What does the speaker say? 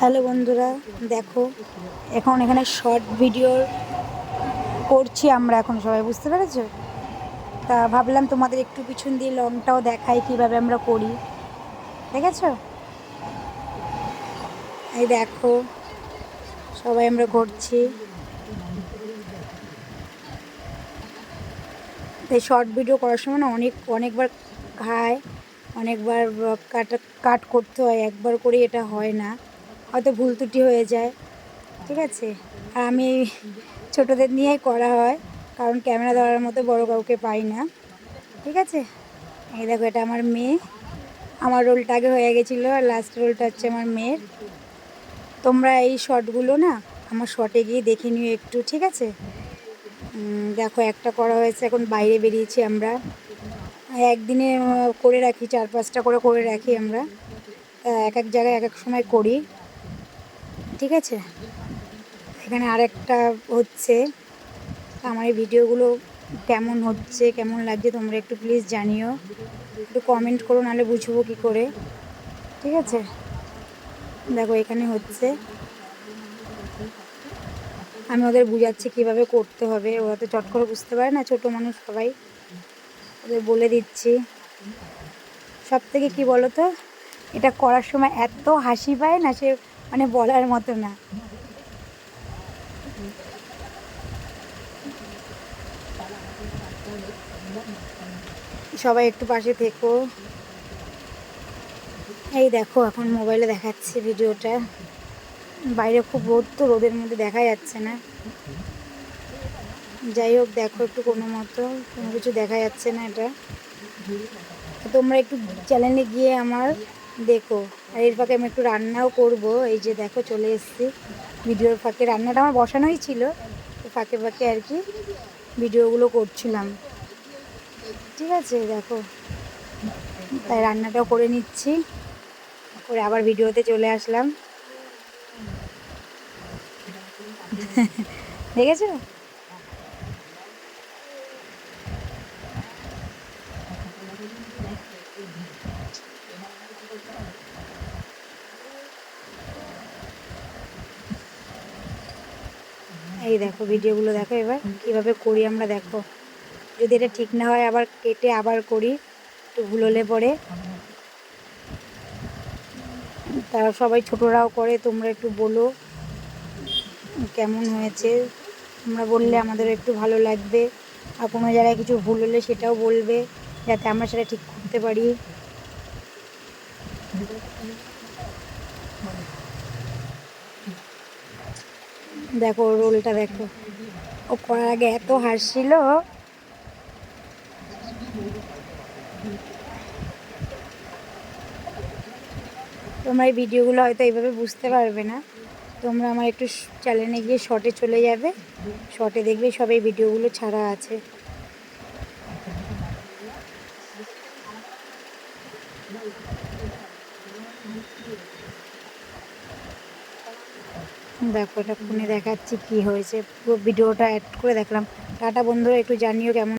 Hello বন্ধুরা, দেখো, এখন এখানে শর্ট ভিডিও করছি আমরা এখন, সবাই বুঝতে পেরেছ? তা ভাবলাম তোমাদের একটু পিছন দিয়ে লংটাও দেখাই কীভাবে আমরা করি। দেখেছ? এই দেখো, সবাই আমরা করছি এই শর্ট ভিডিও করার সময় না অনেক, অনেকবার খায়, অনেকবার কাট কাট করতে হয়, একবার করে এটা হয় না। হয়তো ভুল ত্রুটি হয়ে যায়। ঠিক আছে? আর আমি ছোটোদের নিয়েই করা হয়, কারণ ক্যামেরা ধরার মতো বড় কাউকে পাই না। ঠিক আছে? এই দেখো, এটা আমার মেয়ে। আমার রোলটা আগে হয়ে গেছিল, আর লাস্ট রোলটা হচ্ছে আমার মেয়ের। তোমরা এই শর্টগুলো না, আমার শর্টে গিয়ে দেখে নিও একটু, ঠিক আছে? দেখো, একটা করা হয়েছে, এখন বাইরে বেরিয়েছি আমরা। একদিনে করে রাখি, চার পাঁচটা করে করে রাখি আমরা। এক এক জায়গায় এক এক সময় করি। ঠিক আছে? এখানে আরেকটা হচ্ছে, আমার এই ভিডিওগুলো কেমন হচ্ছে, কেমন লাগছে তোমরা একটু প্লিজ জানিও। একটু কমেন্ট করো, নাহলে বুঝব কী করে। ঠিক আছে? দেখো, এখানে হচ্ছে, আমি ওদের বুঝাচ্ছি কীভাবে করতে হবে। ওরা তো চট করে বুঝতে পারে না, ছোটো মানুষ সবাই। ওদের বলে দিচ্ছি। সব থেকে কী বলো তো এটা করার সময় এত হাসি পায় না, সে মানে বলার মতো না। সবাই একটু পাশে থেকো। এই দেখো, এখন মোবাইলে দেখাচ্ছে ভিডিওটা। বাইরে খুব রোদ তো, রোদের মধ্যে দেখা যাচ্ছে না। যাই হোক, দেখো একটু কোনো মতো, কোনো কিছু দেখা যাচ্ছে না এটা। তোমরা একটু চ্যানেলে গিয়ে আমার দেখো, আর এর ফাঁকে আমি একটু রান্নাও করব। এই যে দেখো, চলে এসেছি। ভিডিওর ফাঁকে রান্নাটা আমার বসানোই ছিল। ফাঁকে ফাঁকে আর কি ভিডিওগুলো করছিলাম। ঠিক আছে, দেখো। তাই রান্নাটাও করে নিচ্ছি। করে আবার ভিডিওতে চলে আসলাম। দেখেছ? এই দেখো, ভিডিওগুলো দেখো এবার, কীভাবে করি আমরা দেখো। যদি এটা ঠিক না হয়, আবার কেটে আবার করি, একটু ভুল হলে পরে। তারা সবাই ছোটরাও করে, তোমরা একটু বলো কেমন হয়েছে। তোমরা বললে আমাদের একটু ভালো লাগবে। আর কোনো জায়গায় কিছু ভুল হলে সেটাও বলবে, যাতে আমরা সেটা ঠিক করতে পারি। দেখো, রোলটা দেখো। ও করার আগে এত হাসছিল। তোমরা এই ভিডিওগুলো হয়তো এইভাবে বুঝতে পারবে না। তোমরা আমার একটু চ্যানেলে গিয়ে শর্টে চলে যাবে। শর্টে দেখবে সব এই ভিডিওগুলো ছাড়া আছে। দেখো, এটা ফোনে দেখাচ্ছি কি হয়েছে। পুরো ভিডিওটা অ্যাড করে দেখলাম। টাটা বন্ধুরা, একটু জানিও কেমন